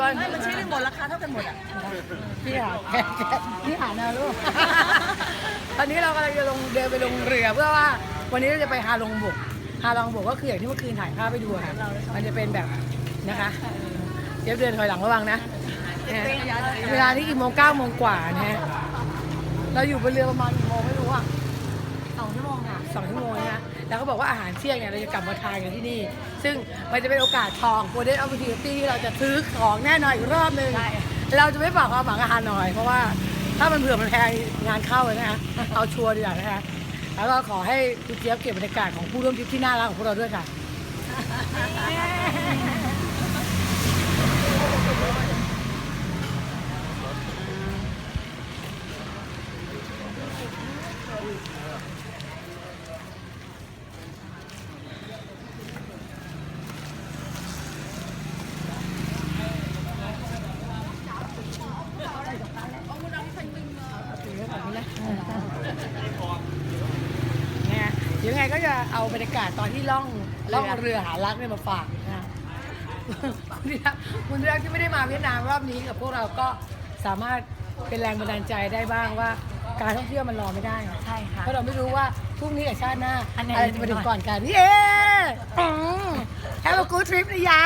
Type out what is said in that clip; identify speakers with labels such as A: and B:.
A: วน
B: ไม่มันชี้ได้หมดราคาเท่ากันหมดอะ
A: พี่หาแกแกพี่หาแนวลูก ตอนนี้เรากำลังจะลงเดินไปลงเรือเพื่อว่าวันนี้เราจะไปฮาลงบกฮาลงบกก็คืออย่างที่เมื่อคืนถ่ายภาพไปดูอะค่ะ มันจะเป็นแบบนะคะเดี๋ยวเดินถอยหลังระวังนะนะเวลานี้กี่โมงเก้าโมงกว่านะฮะ เราอยู่บนเรือประมาณกี่โมงไม่รู้อะ
B: สองชั่วโมงค่ะ
A: สองชั่วโมงนะแล้วก็บอกว่าอาหารเที่ยงเนี่ยเราจะกลับมาทานกันที่นี่ ซึ่งมันจะเป็นโอกาสทองโ o เดนออป t u n i t y ที่เราจะซื้อของแน่นอนอีกรอบหนึ่ง
B: ใช่
A: เราจะไม่ฝากความหวังอาหารหน่อย เพราะว่าถ้ามันเผื่อมันแพงงานเข้าเลยนะคะเอาชัวร์ดีกว่านะคะแล้วก็ขอให้คุณเจี๊ยบเก็บบรรยากาศของผู้ร่วมทริปที่น่ารักของพวกเราด้วยค่ะ เนี่ย เดี๋ยวยังไงก็จะเอาบรรยากาศตอนที่ล่องล่องเรือหารักเนี่ยมาฝากนะคุณที่รักคุณที่รักที่ไม่ได้มาเวียดนามรอบนี้กับพวกเราก็สามารถเป็นแรงบันดาลใจได้บ้างว่าการท่องเที่ยวมันรอไม่ได้
B: ใช่ค่ะ
A: เพราะเราไม่รู้ว่าพรุ่งนี้กับชาติหน้า
B: อันไหน
A: อะไรจะมาถึงก่อนกันนี่เอ๊ะแฮปปี้กูทริปนะยะ